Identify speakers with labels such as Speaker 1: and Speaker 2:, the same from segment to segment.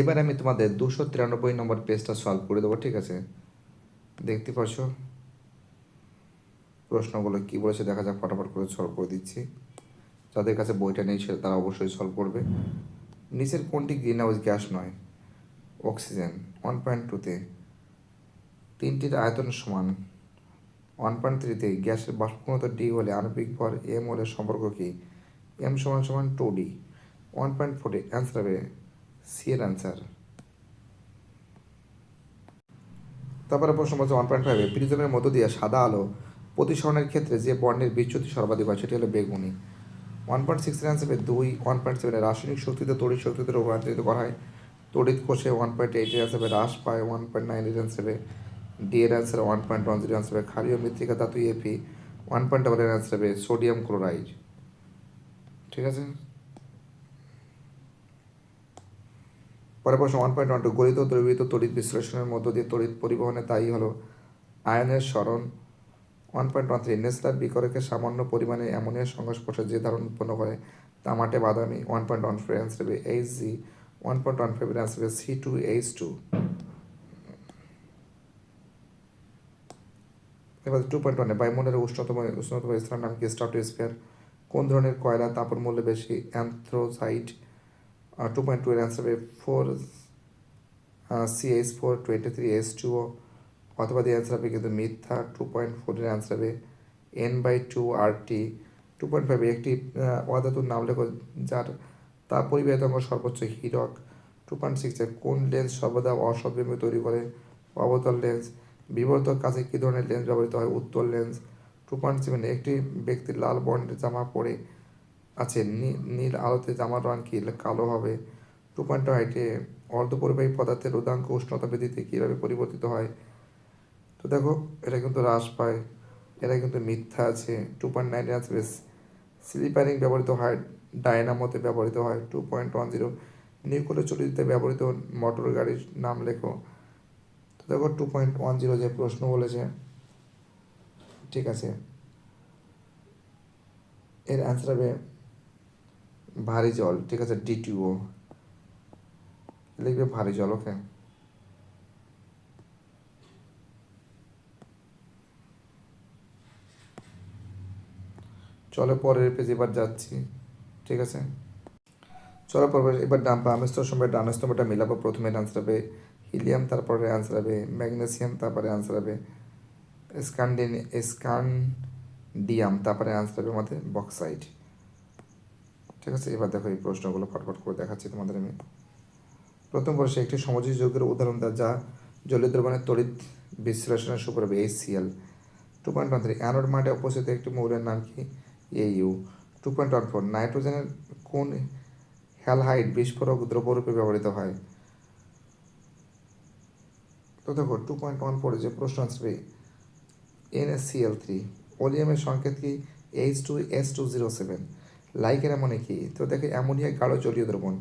Speaker 1: এবার আমি তোমাদের দুশো তিরানব্বই নম্বর পেজটা সলভ করে দেবো, ঠিক আছে? দেখতে পাচ্ছ প্রশ্নগুলো কী বলেছে দেখা যাক, ফটাফট করে সলভ করে দিচ্ছি। যাদের কাছে বইটা নেই সে তারা অবশ্যই সলভ করবে। নিচের কোনটি গ্রিন হাউস গ্যাস নয় অক্সিজেন ওয়ান পয়েন্ট টুতে তিনটির আয়তন সমান ওয়ান পয়েন্ট থ্রিতে গ্যাসের বাষ্পঘনত্ব ডি হলে আণবিক ভর এম হলে সম্পর্ক কী? এম সমান সমান টু ডি ওয়ান পয়েন্ট ফোরে অ্যান্সার হবে সি এর অ্যান্সার তারপরে প্রশ্ন বলছে ওয়ান পয়েন্ট ফাইভে প্রিজমের মধ্য দিয়ে সাদা আলো প্রতিসরণের ক্ষেত্রে যে বর্ণের বিচ্যুতি সর্বাধিক হয়, সেটি হলো বেগুনি। ওয়ান পয়েন্ট সিক্সের অ্যান্সার হবে দুই ওয়ান পয়েন্ট সেভেনে রাসায়নিক শক্তিতে, তড়িৎ শক্তিতে রূপান্তরিত করা হয়। তড়িৎ কোষে ওয়ান পয়েন্ট এইটের অ্যান্সার হ্রাস পায় ওয়ান পয়েন্ট নাইনের অ্যান্সার হবে ডি এর answer one point one zero answer ক্ষারীয় মৃত্তিকা ধাতু এপি ওয়ান পয়েন্ট ডাবল এর অ্যান্সার হবে সোডিয়াম ক্লোরাইড ঠিক আছে? পরে প্রশ্ন ওয়ান পয়েন্ট ওয়ান টু গলিত দ্রবীভূত তড়িৎ বিশ্লেষণের মধ্য দিয়ে তড়িৎ পরিবহনে দায়ী হলো আয়নের স্মরণ। One point one three Nessler বিকরকের সামান্য পরিমাণে অ্যামোনিয়ার সংস্পর্শে যে ধারণ উৎপন্ন করে তামাটে বাদামি। One point one four answer হবে H G one point one five answer হবে সি টু এইচ টু এবার টু পয়েন্ট ওয়ানে বায়ুমণ্ডলের উষ্ণতম উষ্ণতম স্থানের নাম কি? স্ট্রাটোস্ফিয়ার কোন ধরনের কয়লা তাপের মূল্য বেশি? অ্যান্থ্রোসাইট। টু পয়েন্ট টু এর অ্যান্সার হবে four C H four twenty three H two অথবা দিয়ে অ্যান্সার হবে কিন্তু মিথ্যা টু পয়েন্ট ফোরের অ্যান্সার হবে N by two R T two point ফাইভে একটি অধাতুর নাম লেখো যার তার পরিবাহিত অঙ্গ সর্বোচ্চ হীরক। টু পয়েন্ট সিক্সে কোন লেন্স সর্বদা অসৎবিম্ব তৈরি করে? অবতল লেন্স বিবর্তক কাছে কী ধরনের লেন্স ব্যবহৃত হয়? উত্তর লেন্স টু পয়েন্ট সেভেনে একটি ব্যক্তি লাল বর্ণের জামা পরে আছে নীল আলোতে জামার রং কি কালো হবে? টু পয়েন্ট হাইটে অর্ধপরিবাহী পদার্থের রোধাঙ্ক উষ্ণতা বৃদ্ধিতে কীভাবে পরিবর্তিত হয়? তো দেখো, এটা কিন্তু হ্রাস পায়। এটা কিন্তু মিথ্যা আছে। টু পয়েন্ট নাইন আছে স্লিপারিং ব্যবহৃত হয়, ডায়নামোতে ব্যবহৃত হয়। টু পয়েন্ট ওয়ান জিরো নিউক্লিয় চলিতে ব্যবহৃত মোটর গাড়ির নাম লেখো। তো দেখো টু পয়েন্ট ওয়ান জিরো যে প্রশ্ন বলেছে, ঠিক আছে। এর অ্যান্সার হবে ভারী জল, ঠিক আছে ডিটিও লিখবে ভারী জল, ওকে? চলো পরের পেজ এবার যাচ্ছি, ঠিক আছে? চলো পরে এবার ডান বাম স্তর সময় ডান স্তম্ভটা মিলাবো, প্রথমে অ্যান্সার হবে হিলিয়াম তারপরে অ্যান্সার হবে ম্যাগনেসিয়াম তারপরে অ্যান্সার হবে স্কান্ডিন স্কান্ডিয়াম তারপরে অ্যান্সার হবে আমাদের বক্সাইড ঠিক আছে, এবার দেখো এই প্রশ্নগুলো ফটফট করে দেখাচ্ছি তোমাদের আমি। প্রথম প্রশ্নে, একটি সমযোজী যৌগের উদাহরণ দেয় যা জলীয় দ্রবণের তড়িৎ বিশ্লেষণের সুপর হবে HCL two point one three anode মাঠে উপস্থিত একটি মৌলের নাম কি? AU two point one four নাইট্রোজেনের কোন হ্যালহাইড বিস্ফোরক দ্রব্যরূপে ব্যবহৃত হয়? তো দেখো টু পয়েন্ট ওয়ান ফোর যে প্রশ্ন আসবে এন এস এনএসসিএল থ্রি ওলিয়ামের সংকেত কি? H two S two zero seven লাইকের এমনে কি? তো দেখে অ্যামোনিয়া গাঢ় জলীয় দ্রবণ।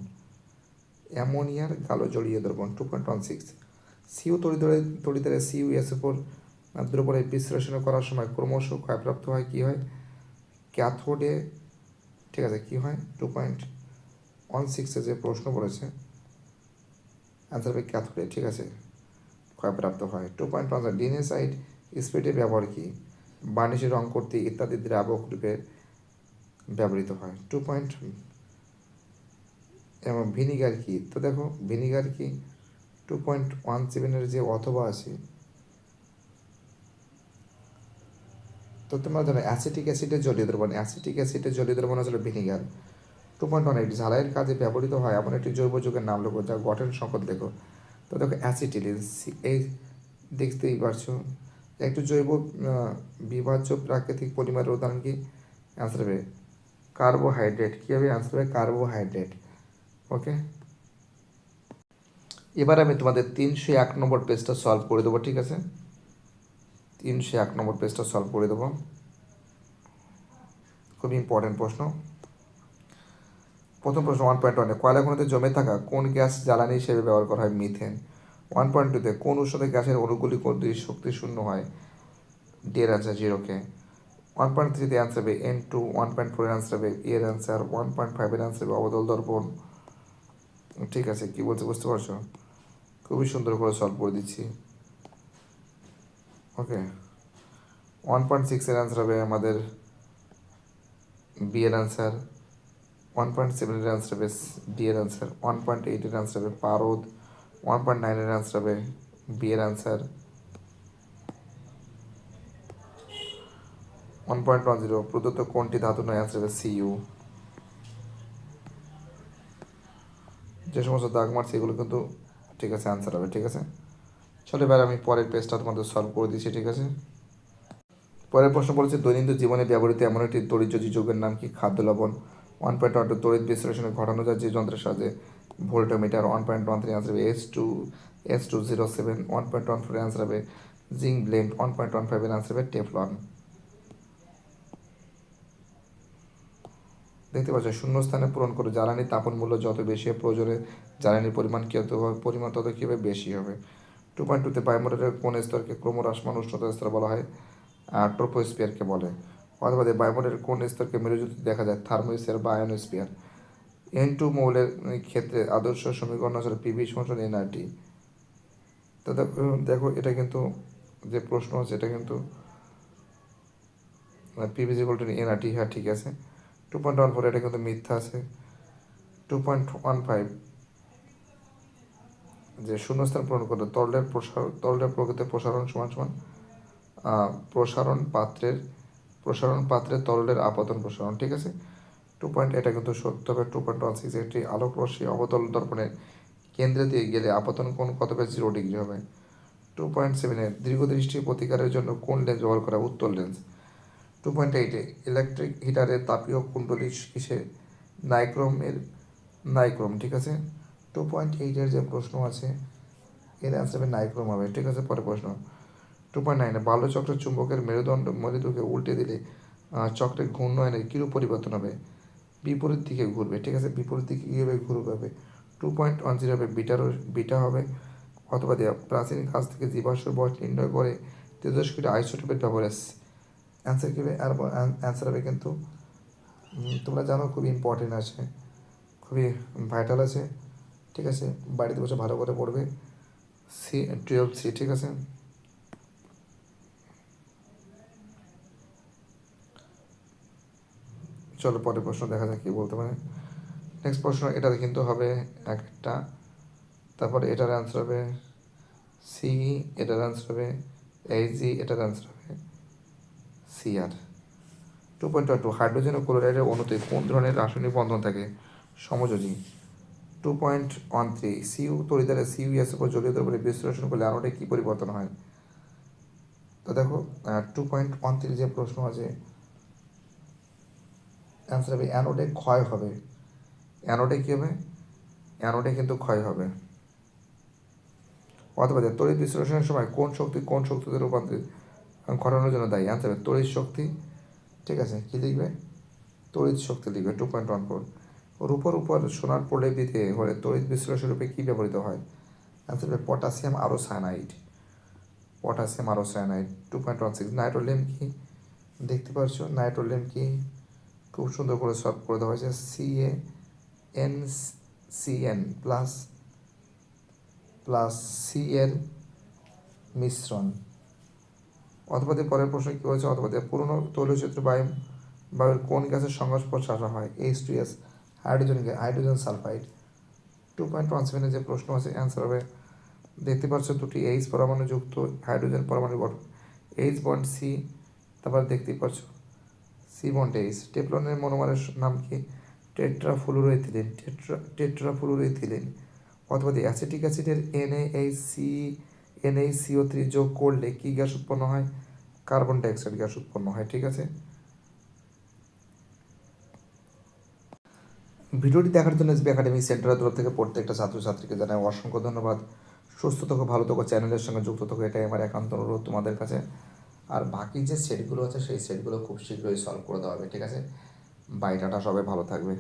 Speaker 1: অ্যামোনিয়ার গাঢ় জলীয় দ্রবণ two point one six CU তরিদরে তরিদারে সিউ এস উপর দ্রবণের বিশ্লেষণ করার সময় ক্রমশ ক্ষয়প্রাপ্ত হয়, কি হয়? ক্যাথোডে ঠিক আছে, কি হয়? টু পয়েন্ট ওয়ান সিক্সে যে প্রশ্ন করেছে অ্যান্সার হবে ক্যাথোডে ঠিক আছে, ক্ষয়প্রাপ্ত হয়। টু পয়েন্ট ওয়ান ডিনেসাইড স্পিডের ব্যবহার কি? বার্নিশে রং করতে ইত্যাদি দ্রাবক রূপে ব্যবহৃত হয়। টু পয়েন্ট এবং ভিনিগার কি? তো দেখো ভিনিগার কি টু পয়েন্ট ওয়ান সেভেনের যে অথবা আছে, তো তোমরা জানো অ্যাসিটিক অ্যাসিডের জলীয় দ্রবণ। অ্যাসিটিক অ্যাসিডের জলীয় দ্রবণ আসলে vinegar two point one eight ঝালাইয়ের কাজে ব্যবহৃত হয় এমন একটি জৈব যুগের নাম লেখো, যা গঠন সংকট লেখো। তো দেখো অ্যাসিটিলিন এই দেখতেই পারছ। একটু জৈব বিভাজ্য প্রাকৃতিক পলিমারের উদাহরণ কি? অ্যান্সার হবে। কার্বোহাইড্রেট কী হবে অ্যান্সার হবে? কার্বোহাইড্রেট ওকে এবার আমি তোমাদের তিনশো এক নম্বর পেজটা সলভ করে দেবো, ঠিক আছে? তিনশো এক নম্বর পেজটা সলভ করে দেবো। খুব ইম্পর্টেন্ট প্রশ্ন। প্রথম প্রশ্ন ওয়ান পয়েন্ট ওয়ানে কয়লা খনিতে জমে থাকা কোন গ্যাস জ্বালানি হিসেবে ব্যবহার করা হয়? মিথেন ওয়ান পয়েন্ট টুতে কোন উষ্ণতে গ্যাসের অনুগুলি কর্তৃ শক্তি শূন্য হয়? ডি এর অ্যান্সার জিরোকে ওয়ান পয়েন্ট থ্রিতে অ্যান্সার হবে N two one point four answer হবে এর অ্যান্সার ওয়ান পয়েন্ট ফাইভের অ্যান্সার হবে অবদল দর্পণ। ঠিক আছে, কি বলতে বুঝতে পারছ? খুবই সুন্দর করে সলভ করে দিচ্ছি। ওকে ওয়ান পয়েন্ট সিক্সের অ্যান্সার হবে আমাদের বি এর অ্যান্সার ওয়ান পয়েন্ট সেভেনের অ্যান্সার হবে ডি এর অ্যান্সার ওয়ান পয়েন্ট এইটের অ্যান্সার হবে পারদ ওয়ান পয়েন্ট নাইনের অ্যান্সার হবে বি এর answer one point one zero প্রদত্ত কোনটি ধাতু নয়? অ্যান্সার হবে সিইউ যে সমস্ত দাগ মারছে, এগুলো কিন্তু ঠিক আছে অ্যান্সার হবে, ঠিক আছে? চলো এবার আমি পরের পেজটা তোমাদের সলভ করে দিচ্ছি, ঠিক আছে? পরের প্রশ্ন বলেছে, দৈনন্দিন জীবনে ব্যবহৃত এমন একটি তড়িৎযোজী যোগের নাম কি? খাদ্য লবণ। ওয়ান পয়েন্ট ওয়ান টু তড়িৎ বিশ্লেষণে ঘটানো যায় যে যন্ত্রের সাহায্যে voltmeter one point one three answer হবে S two S two zero seven one point one four answer হবে zinc blende one point one ফাইভের অ্যান্সার হবে টেফলন দেখতে পাচ্ছ শূন্য স্থানে পূরণ করে জ্বালানি তাপন মূল্য যত বেশি প্রয়োজনে জ্বালানির পরিমাণ কত পরিমাণ তত কীভাবে বেশি হবে। টু পয়েন্ট টুতে বায়ুমণ্ডলের কোন স্তরকে ক্রমহ্রাসমান উষ্ণতা স্তর বলা হয়? আর ট্রোপোস্পিয়ারকে বলে। অথবা বায়ুমণ্ডলের কোন স্তরকে মেরুজ্যোতি দেখা যায়? থার্মোস্ফিয়ার বা আয়নোস্ফিয়ার এন টু মৌলের ক্ষেত্রে আদর্শ সমীকরণ আসলে পিভি সমান এনআরটি তো দেখো- এটা কিন্তু যে প্রশ্ন আছে এটা কিন্তু পিভি ইকুয়াল টু এনআরটি হ্যাঁ ঠিক আছে। টু পয়েন্ট ওয়ান ফোর এটা কিন্তু মিথ্যা আছে। টু পয়েন্ট ওয়ান ফাইভ যে শূন্যস্থান পূরণ করতে তরলের প্রসার তরলের প্রকৃতি প্রসারণ সমান সমান প্রসারণ পাত্রের প্রসারণ পাত্রের তরলের আপতন প্রসারণ, ঠিক আছে? টু পয়েন্ট এটা কিন্তু সত্য হবে টু পয়েন্ট ওয়ান সিক্স একটি আলোক রশ্মি অবতল দর্পণের কেন্দ্রে দিয়ে গেলে আপতন কোণ কত হবে? জিরো ডিগ্রি হবে। টু পয়েন্ট সেভেনের দীর্ঘদৃষ্টি প্রতিকারের জন্য কোন লেন্স ব্যবহার করা? উত্তর লেন্স টু পয়েন্ট এইটে ইলেকট্রিক হিটারের তাপীয় কুণ্ডলী কিসে নাইক্রোমের নাইক্রোম ঠিক আছে? টু পয়েন্ট এইটের যে প্রশ্ন আছে, এর অ্যান্সার হবে নাইক্রোম হবে, ঠিক আছে? পরে প্রশ্ন। টু পয়েন্ট নাইনে বাল্যচক্র চুম্বকের মেরুদণ্ড মেরুদুকে উল্টে দিলে চক্রের ঘূর্ণয়নের কীরূপ পরিবর্তন হবে? বিপরীত দিকে ঘুরবে, ঠিক আছে? বিপরীত দিকে কীভাবে ঘুরবে টু পয়েন্ট ওয়ান জিরো হবে বিটারও বিটা হবে, অথবা দেওয়া প্রাচীন কাজ থেকে জীবাশ্ম বয়স নির্ণয় করে তেজস্ক্রিয় আইসোটোপের ব্যবহার অ্যান্সার কী হবে আর অ্যান্সার হবে কিন্তু তোমরা জানো খুবই ইম্পর্টেন্ট আছে, খুবই ভাইটাল আছে, ঠিক আছে? বাড়িতে বসে ভালো করে পড়বে, সি টুয়েলভ সি ঠিক আছে? চলো পরের প্রশ্ন দেখা যাক কি বলতে পারে। নেক্সট প্রশ্ন এটা কিন্তু হবে একটা, তারপরে এটার অ্যান্সার হবে সি এটার অ্যান্সার হবে এইচ জি এটার answer CR two point two hydrogen ও ক্লোরাইডের অণুতে কোন ধরনের রাসায়নিক বন্ধন থাকে? সমযোজী। Two point one three, CU তরিদারে CU S উপর জলীয় দ্রবণে বিশ্লেষণ করলে আনোডে কী পরিবর্তন হয়? তো দেখো টু পয়েন্ট ওয়ান থ্রি যে প্রশ্ন আছে অ্যান্সার হবে অ্যানোডে ক্ষয় হবে। অ্যানোডে কী হবে? অ্যানোডে কিন্তু ক্ষয় হবে। অথবা তড়িৎ বিশ্লেষণের সময় কোন শক্তি কোন শক্তিতে রূপান্তরিত? ঘটানোর জন্য দায়ী। অ্যান্সার হবে তড়িৎ শক্তি। ঠিক আছে? কী লিখবে? তড়িৎ শক্তি লিখবে টু পয়েন্ট ওয়ান ফোর রূপর উপর সোনার প্রলেপ দিতে হলে তড়িৎ বিশ্লেষণ রূপে কী ব্যবহৃত হয়? অ্যান্সার হবে পটাশিয়াম আরও সায়ানাইড পটাশিয়াম আরও cyanide two point one six নাইট্রোলিয়াম কি? দেখতে পাচ্ছ নাইট্রোলিয়াম কি? খুব সুন্দর করে সলভ করে দেওয়া হয়েছে। C A N C N plus plus C এর মিশ্রণ। অথবা পরের প্রশ্ন কী হয়েছে অথবা দিয়ে পুরনো তৈলচিত্র বায়ু বায়ুর কোন গ্যাসের সংস্পর্শ আসা হয়? H two S hydrogen hydrogen sulphide two point one সেভেনের যে প্রশ্ন আছে অ্যান্সার হবে, দেখতে পাচ্ছ দুটি এইচ পরমাণু যুক্ত হাইড্রোজেন পরমাণু গঠন। এইচ বন্ড সি তারপর দেখতে পাচ্ছ সি বন্ড এইচ টেপলনের মনোমারের নাম কি? টেট্রাফ্লুরোইথিলিন টেট্রা টেট্রাফ্লুরোইথিলিন অথবা অ্যাসিটিক অ্যাসিডের এনএইচসি এনএইচসিও থ্রি যোগ করলে কী গ্যাস উৎপন্ন হয়? কার্বন ডাইঅক্সাইড গ্যাস উৎপন্ন হয়, ঠিক আছে? ভিডিওটি দেখার জন্য এসবি একাডেমি সেন্টারের তরফ থেকে প্রত্যেকটা ছাত্রছাত্রীকে জানাই অসংখ্য ধন্যবাদ। সুস্থ থাকো, ভালো থাকো, চ্যানেলের সঙ্গে যুক্ত থাকো, এটাই আমার একান্ত অনুরোধ তোমাদের কাছে। আর বাকি যে সেটগুলো আছে, সেই সেটগুলো খুব শীঘ্রই সলভ করে দেওয়া হবে, ঠিক আছে? বাইটাটা সবাই ভালো থাকবে।